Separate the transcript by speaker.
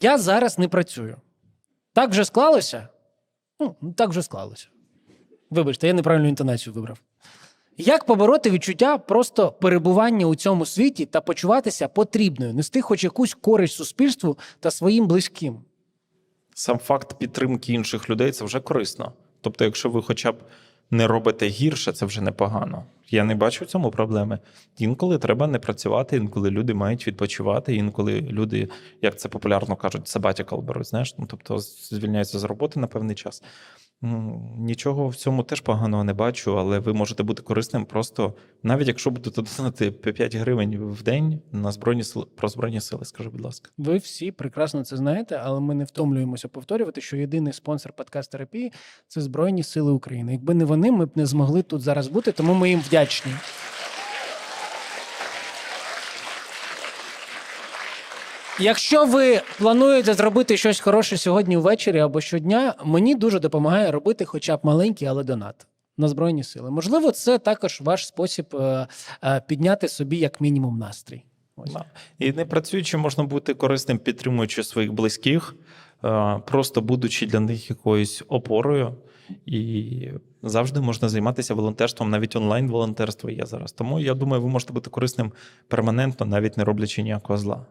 Speaker 1: Я зараз не працюю. Так вже склалося? Ну, так вже склалося. Вибачте, я неправильну інтонацію вибрав. Як побороти відчуття просто перебування у цьому світі та почуватися потрібною, нести хоч якусь користь суспільству та своїм близьким?
Speaker 2: Сам факт підтримки інших людей це вже корисно. Тобто, якщо ви хоча б не робите гірше, це вже непогано. Я не бачу в цьому проблеми. Інколи треба не працювати, інколи люди мають відпочивати, інколи люди, як це популярно кажуть, sabbatical беруть, знаєш, ну тобто звільняються з роботи на певний час. Нічого в цьому теж поганого не бачу, але ви можете бути корисним просто, навіть якщо будете донати 5 гривень в день на збройні сили про збройні сили, скажи, будь ласка.
Speaker 1: Ви всі прекрасно це знаєте, але ми не втомлюємося повторювати, що єдиний спонсор подкаст терапії це Збройні Сили України. Якби не вони, ми б не змогли тут зараз бути, тому ми їм вдячні. Якщо ви плануєте зробити щось хороше сьогодні ввечері або щодня, мені дуже допомагає робити хоча б маленький, але донат на Збройні Сили. Можливо, це також ваш спосіб е, е, підняти собі як мінімум настрій. Ось.
Speaker 2: І не працюючи, можна бути корисним, підтримуючи своїх близьких, е, просто будучи для них якоюсь опорою. І завжди можна займатися волонтерством, навіть онлайн волонтерство є зараз. Тому я думаю, ви можете бути корисним перманентно, навіть не роблячи ніякого зла.